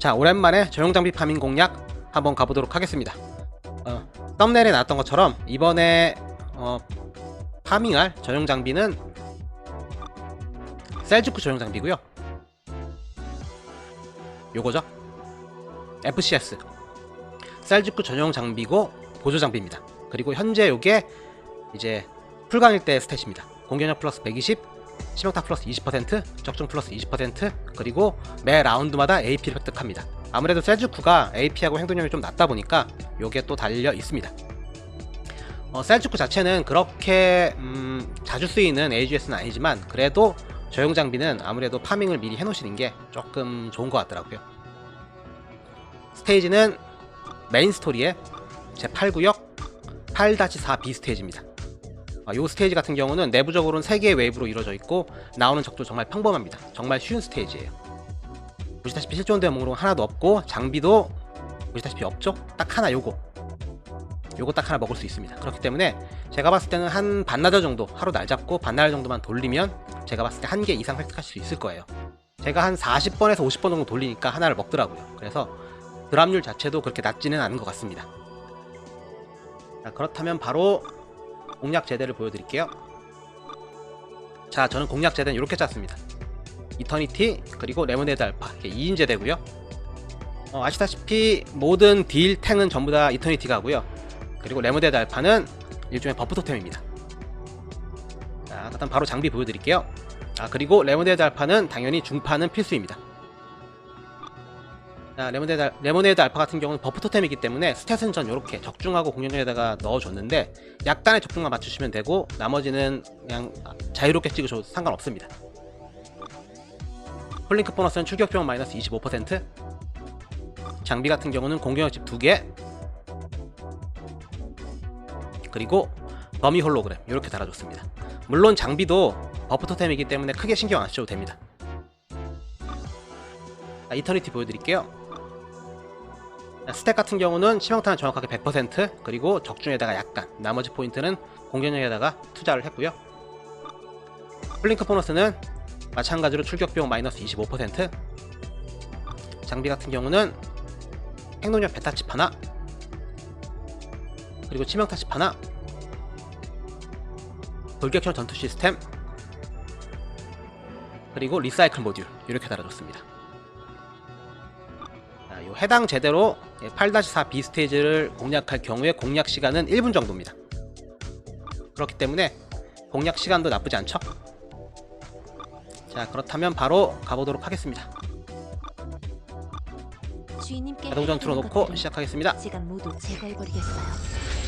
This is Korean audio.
자 오랜만에 저용 장비 파밍 공략 한번 가보도록 하겠습니다. 어, 썸네일에 나왔던 것처럼 이번에 어, 파밍할 전용 장비는 셀주크 전용 장비고요. 요거죠. FCS 셀주크 전용 장비고 보조 장비입니다. 그리고 현재 요게 이제 풀강일 때 스탯입니다. 공격력 플러스 120, 치명타 플러스 20%, 적중 플러스 20%, 그리고 매 라운드마다 AP를 획득합니다. 아무래도 셀주쿠가 AP하고 행동력이 좀 낮다 보니까 요게 또 달려 있습니다. 어, 셀주쿠 자체는 그렇게 음, 자주 쓰이는 AGS는 아니지만 그래도 저용 장비는 아무래도 파밍을 미리 해놓으시는 게 조금 좋은 것 같더라고요. 스테이지는 메인 스토리의 제8구역 8-4B 스테이지입니다. 아, 요 스테이지 같은 경우는 내부적으로는 3개의 웨이브로 이루어져 있고 나오는 적도 정말 평범합니다. 정말 쉬운 스테이지예요. 보시다시피 실존 대목으로 하나도 없고 장비도 보시다시피 없죠? 딱 하나 요거 요거 딱 하나 먹을 수 있습니다. 그렇기 때문에 제가 봤을 때는 한 반나절 정도 하루 날 잡고 반나절 정도만 돌리면 제가 봤을 때 한 개 이상 획득할 수 있을 거예요. 제가 한 40번에서 50번 정도 돌리니까 하나를 먹더라고요. 그래서 드랍률 자체도 그렇게 낮지는 않은 것 같습니다. 자, 그렇다면 바로 공략 제대를 보여드릴게요. 자, 저는 공략 제대는 이렇게 짰습니다. 이터니티 그리고 레모네드 알파 이게 2인 제대고요. 어, 아시다시피 모든 딜 탱은 전부 다 이터니티가 하고요. 그리고 레모네드 알파는 일종의 버프 토템입니다. 자, 일단 바로 장비 보여드릴게요. 아 그리고 레모네드 알파는 당연히 중파는 필수입니다. 자, 레모네드, 알- 레모네드 알파 같은 경우는 버프 토템이기 때문에 스탯은 전 이렇게 적중하고 공격력에다가 넣어줬는데 약간의 적중만 맞추시면 되고 나머지는 그냥 자유롭게 찍으셔도 상관없습니다. 폴링크 보너스는 출격 비용 마이너스 25% 장비 같은 경우는 공격력 집 2개 그리고 범위 홀로그램 이렇게 달아줬습니다. 물론 장비도 버프 토템이기 때문에 크게 신경 안 쓰셔도 됩니다. 자, 이터니티 보여드릴게요. 자, 스택 같은 경우는 치명타는 정확하게 100% 그리고 적중에다가 약간 나머지 포인트는 공격력에다가 투자를 했고요. 플링크 보너스는 마찬가지로 출격 비용 마이너스 25% 장비 같은 경우는 행동력 베타칩 하나 그리고 치명타 칩 하나 돌격형 전투 시스템 그리고 리사이클 모듈 이렇게 달아줬습니다 자, 요 해당 제대로 8-4B 스테이지를 공략할 경우에 공략 시간은 1분 정도입니다. 그렇기 때문에 공략 시간도 나쁘지 않죠? 자 그렇다면 바로 가보도록 하겠습니다. 주인님께 자동 전투로 하는 놓고 것들은 시작하겠습니다. 제가 모두 제거해버리겠어요.